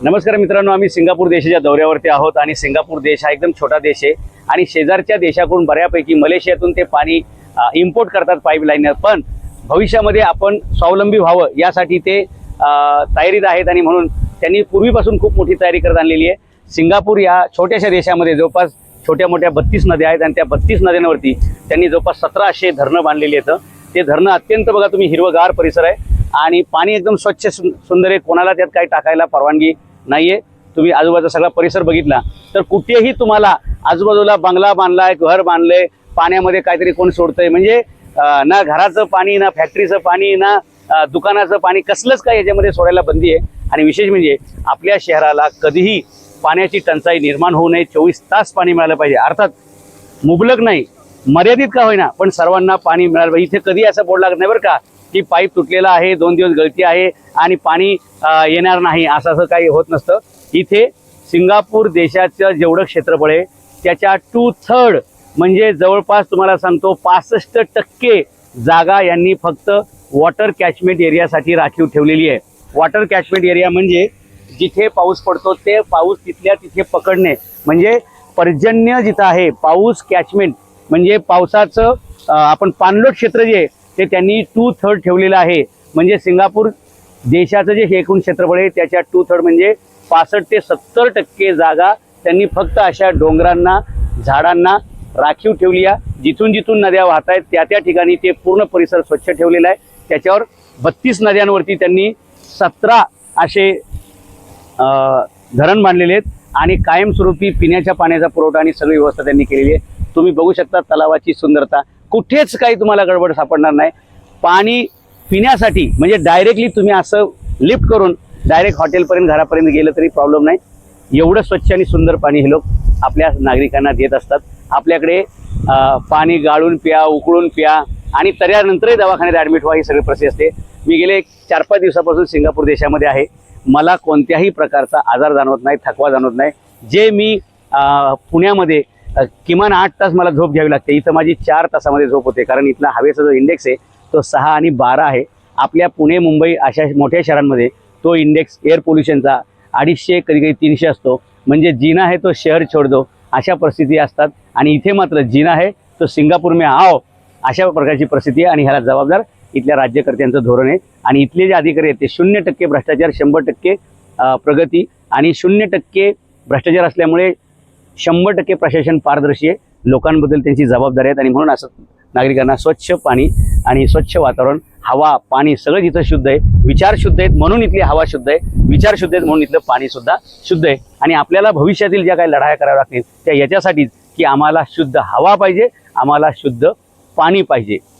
नमस्कार मित्रांनो आम्ही सिंगापूर देशाच्या दौऱ्यावरती आहोत आणि सिंगापूर देश हा एकदम छोटा देश आहे आणि शेजारच्या देशाकडून बऱ्यापैकी मलेशियातून ते पाणी इम्पोर्ट करतात पाईपलाईनवर पण भविष्यामध्ये आपण स्वावलंबी व्हावं यासाठी ते तयारीत आहेत आणि म्हणून त्यांनी पूर्वीपासून खूप मोठी तयारी करत आणलेली आहे. सिंगापूर या छोट्याशा देशामध्ये जवळपास छोट्या मोठ्या बत्तीस नद्या आहेत आणि त्या बत्तीस नद्यांवरती त्यांनी जवळपास सतराशे धरणं बांधलेली आहेत. ते धरणं अत्यंत बघा तुम्ही हिरवगार परिसर आहे आणि पाणी एकदम स्वच्छ सुंदर आहे. कोणाला त्यात काही टाकायला परवानगी नाहीये. तुम्ही आजूबाजूचा सगळा परिसर बघितला. तर कुठेही तुम्हाला आजूबाजूला बंगला बांधलाय घर बांधलंय पाण्यामध्ये काहीतरी कोण सोडतंय म्हणजे ना घराचं पाणी ना फॅक्टरीचं पाणी ना दुकानाचं पाणी कसलंच काय याच्यामध्ये सोडायला बंदी आहे. आणि विशेष म्हणजे आपल्या शहराला कधीही पाण्याची टंचाई निर्माण होऊ नये चोवीस तास पाणी मिळालं पाहिजे. अर्थात मुबलक नाही मर्यादित का होईना पण सर्वांना पाणी मिळालं पाहिजे. इथे कधी असं बोर्ड लागत नाही बरं का? की पाईप तुटलेला आहे दोन दिवस गळती आहे आणि पाणी येणार नाही असं असं काही होत नसतं. इथे सिंगापूर देशाचं जेवढं क्षेत्रफळ आहे त्याच्या टू थर्ड म्हणजे जवळपास तुम्हाला सांगतो पासष्ट टक्के जागा यांनी फक्त वॉटर कॅचमेंट एरियासाठी राखीव ठेवलेली आहे. वॉटर कॅचमेंट एरिया म्हणजे जिथे पाऊस पडतो ते पाऊस तिथल्या तिथे पकडणे. म्हणजे पर्जन्य जिथं आहे पाऊस कॅचमेंट म्हणजे पावसाचं आपण पाणलोट क्षेत्र जे आहे ते त्यांनी टू थर्ड ठेवलेलं आहे. म्हणजे सिंगापूर देशाचं जे हे एकूण क्षेत्रफळ आहे त्याच्या टू थर्ड म्हणजे पासष्ट ते सत्तर टक्के जागा त्यांनी फक्त अशा डोंगरांना झाडांना राखीव ठेवली आहे. जिथून जिथून नद्या वाहत आहेत त्या त्या ठिकाणी ते पूर्ण परिसर स्वच्छ ठेवलेला आहे. त्याच्यावर बत्तीस नद्यांवरती त्यांनी सतरा असे धरण बांधलेले आहेत आणि कायमस्वरूपी पिण्याच्या पाण्याचा पुरवठा आणि सगळी व्यवस्था त्यांनी केलेली आहे. तुम्ही बघू शकता तलावाची सुंदरता. कुठेच काही तुम्हाला गडबड सापडणार नाही. पाणी पिण्यासाठी म्हणजे डायरेक्टली तुम्ही असं लिफ्ट करून डायरेक्ट हॉटेलपर्यंत घरापर्यंत गेलं तरी प्रॉब्लेम नाही. एवढं स्वच्छ आणि सुंदर पाणी हे लोक आपल्या नागरिकांना देत असतात. आपल्याकडे पाणी गाळून प्या उकळून प्या आणि त्यानंतरही दवाखान्यात ॲडमिट व्हा ही सगळी प्रक्रिया असते. मी गेले चार पाच दिवसापासून सिंगापूर देशामध्ये आहे. मला कोणत्याही प्रकारचा आजार जाणवत नाही थकवा जाणवत नाही. जे मी पुण्यामध्ये किमान आठ तास मला झोप घ्यावी लागते. इथं माझी चार तासामध्ये झोप होते. कारण इथला हवेचा जो इंडेक्स आहे तो सहा आणि बारा आहे. आपल्या पुणे मुंबई अशा मोठ्या शहरांमध्ये तो इंडेक्स एअर पोल्युशनचा अडीचशे कधी कधी तीनशे असतो. म्हणजे जिना आहे तो शहर छोड दो अशा परिस्थिती असतात. आणि इथे मात्र जिना आहे तो सिंगापूर मे आओ अशा प्रकारची परिस्थिती आहे. आणि ह्याला जबाबदार इथल्या राज्यकर्त्यांचं धोरण आहे. आणि इथले जे अधिकारी आहेत ते शून्य टक्के भ्रष्टाचार शंभर टक्के प्रगती आणि शून्य टक्के भ्रष्टाचार असल्यामुळे शंभर टक्के प्रशासन पारदर्शी आहे. लोकांबद्दल त्यांची जबाबदारी आहेत आणि म्हणून असं नागरिकांना स्वच्छ पाणी आणि स्वच्छ वातावरण हवा पाणी सगळं इथं शुद्ध आहे विचार शुद्ध आहेत म्हणून इथली हवा शुद्ध आहे विचार शुद्ध आहेत म्हणून इथलं पाणी सुद्धा शुद्ध आहे. आणि आपल्याला भविष्यातील ज्या काही लढाया कराव्या लागतील त्या याच्यासाठीच की आम्हाला शुद्ध हवा पाहिजे आम्हाला शुद्ध पाणी पाहिजे.